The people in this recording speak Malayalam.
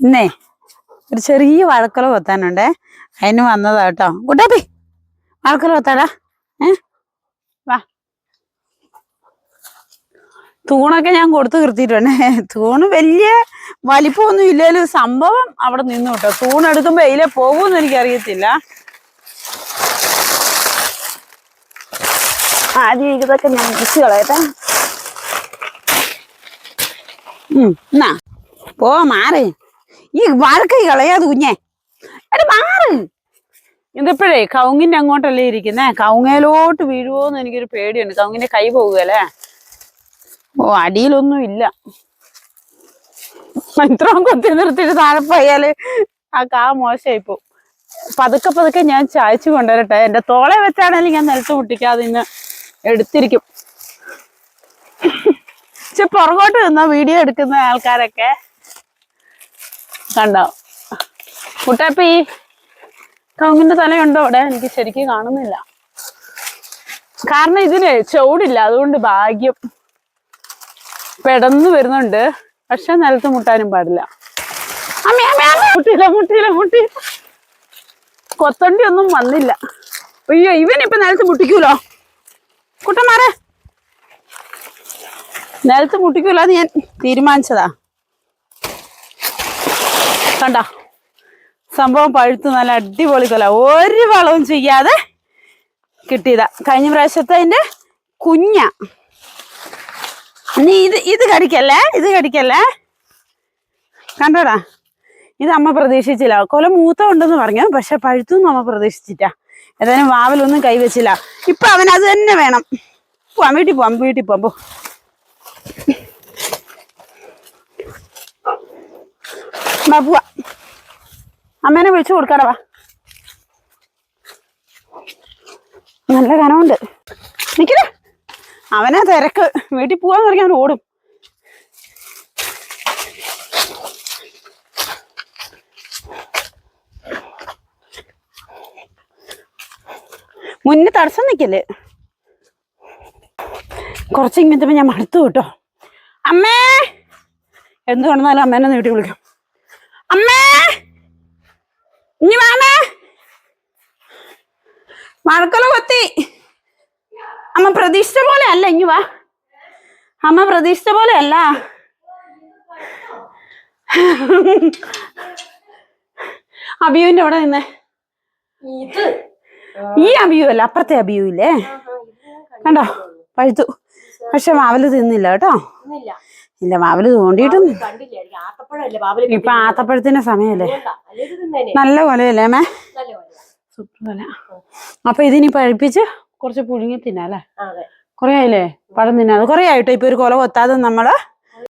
ഇന്നേ ഒരു ചെറിയ വഴക്കല കൊത്താനുണ്ടേ. അതിന് വന്നതാ കേട്ടോ. കുട്ടാപ്പി വഴക്കല കൊത്താടാ. ഏ? വാ. തൂണൊക്കെ ഞാൻ കൊടുത്തു നിർത്തിയിട്ടുണ്ടേ തൂണ് വലിയ വലിപ്പമൊന്നും ഇല്ലാലും സംഭവം അവിടെ നിന്നു കേട്ടോ. തൂണെടുക്കുമ്പോ ഇതിലെ പോകുമെന്ന് എനിക്കറിയത്തില്ല. ആദ്യം ഇതൊക്കെ ഞാൻ വിളിച്ചു കളയട്ടെ. എന്നാ. പോ മാറ്. ഈ വഴക്കൈ കളയാതെ കുഞ്ഞെ. എടാ മാറ്. ഇതിപ്പോഴേ കൗങ്ങിന്റെ അങ്ങോട്ടല്ലേ ഇരിക്കുന്നേ? കൗങ്ങയിലോട്ട് വീഴുവോന്ന് എനിക്കൊരു പേടിയുണ്ട്. കൗങ്ങിന്റെ കൈ പോകുകയല്ലേ ഓ അടിയിലൊന്നും ഇല്ല. ഇത്രയും കൊത്തി നിർത്തിയിട്ട് താഴെ പോയാൽ ആ കാ മോശമായി പോവും പതുക്കെ പതുക്കെ ഞാൻ ചായച്ചു കൊണ്ടുവരട്ടെ. എന്റെ തോളെ വെച്ചാണെങ്കിൽ ഞാൻ നിലത്ത് മുട്ടിക്കാതെ ഇന്ന് എടുത്തിരിക്കും. പക്ഷെ പുറകോട്ട് നിന്ന വീഡിയോ എടുക്കുന്ന ആൾക്കാരൊക്കെ? കണ്ടോ? കുട്ടാപ്പി കവുങ്ങിന്റെ തലയുണ്ടോ അവിടെ? എനിക്ക് ശരിക്കും കാണുന്നില്ല. കാരണം ഇതിന് ചുവടില്ല അതുകൊണ്ട് ഭാഗ്യം പെടന്നു വരുന്നുണ്ട്. പക്ഷെ നിലത്ത് മുട്ടാനും പാടില്ല. മുട്ടിയില്ല മുട്ടിയില്ല മുട്ടി കൊത്തണ്ടി ഒന്നും വന്നില്ല. അയ്യോ ഇവനിപ്പൊ നിലത്ത് മുട്ടിക്കൂലോ? കുട്ടന്മാരെ. നിലത്ത് മുട്ടിക്കൂല എന്ന് ഞാൻ തീരുമാനിച്ചതാ. കണ്ട. സംഭവം പഴുത്ത് നല്ല അടിപൊളി കൊല. ഒരു വളവും ചെയ്യാതെ കിട്ടിയതാ. കഴിഞ്ഞ പ്രാവശ്യത്തെ അതിന്റെ കുഞ്ഞ. നീ ഇത് ഇത് കടിക്കല്ലേ? ഇത് കടിക്കല്ലേ? കണ്ടോടാ? ഇത് അമ്മ പ്രതീക്ഷിച്ചില്ല. കൊല മൂത്ത ഉണ്ടെന്ന് പറഞ്ഞു. പക്ഷെ പഴുത്തൊന്നും അമ്മ പ്രതീക്ഷിച്ചിട്ടാ ഏതായാലും വാവലൊന്നും കൈവച്ചില്ല. ഇപ്പൊ അവൻ അത് തന്നെ വേണം. പോവാം. വീട്ടിൽ പോവാം. വീട്ടിൽ പോവാം. പോ. വാ പോവാ. അമ്മേനെ വിളിച്ചു കൊടുക്കാടാ വാ. നല്ല കനമുണ്ട് നിക്കില്ല അവനെ തിരക്ക്. വീട്ടിൽ പോവാന്ന് പറഞ്ഞാൽ അവൻ ഓടും. മുന്നേ തടസ്സം നിക്കല്ലേ? കുറച്ച് ഇങ്ങനത്തെ ഞാൻ മടുത്തു കേട്ടോ. അമ്മേ! എന്ത് കണ്ടാലും അമ്മേനെ നീട്ടി വിളിക്കാം. അമ്മേ! ഇനി വാമേ മഴക്കൊല കൊത്തി. അമ്മ പ്രതീക്ഷിച്ച പോലെ അല്ല ഇനി വാ. അമ്മ പ്രതീക്ഷിച്ച പോലെ അല്ല. അബിയുവിന്റെ അവിടെ നിന്നേ. ഈ അബിയു അല്ല അപ്പുറത്തെ അബിയു ഇല്ലേ? കണ്ടോ? പഴുത്തു. പക്ഷെ മാവൽ തിന്നില്ല കേട്ടോ. ഇല്ല മാവൽ തോണ്ടിയിട്ടും ഇപ്പൊ ആത്തപ്പഴത്തിന്റെ സമയല്ലേ? നല്ല കൊലയല്ലേ മേ? സൂപ്പർ കൊല അപ്പൊ ഇതിനി പഴുപ്പിച്ച് കുറച്ച് പുഴുങ്ങി തിന്നാല്ലേ കൊറേ ആയില്ലേ? പഴം തിന്നാതെ കൊറേ ആയിട്ടോ? ഇപ്പൊ ഒരു കൊല കൊത്താതെ നമ്മൾ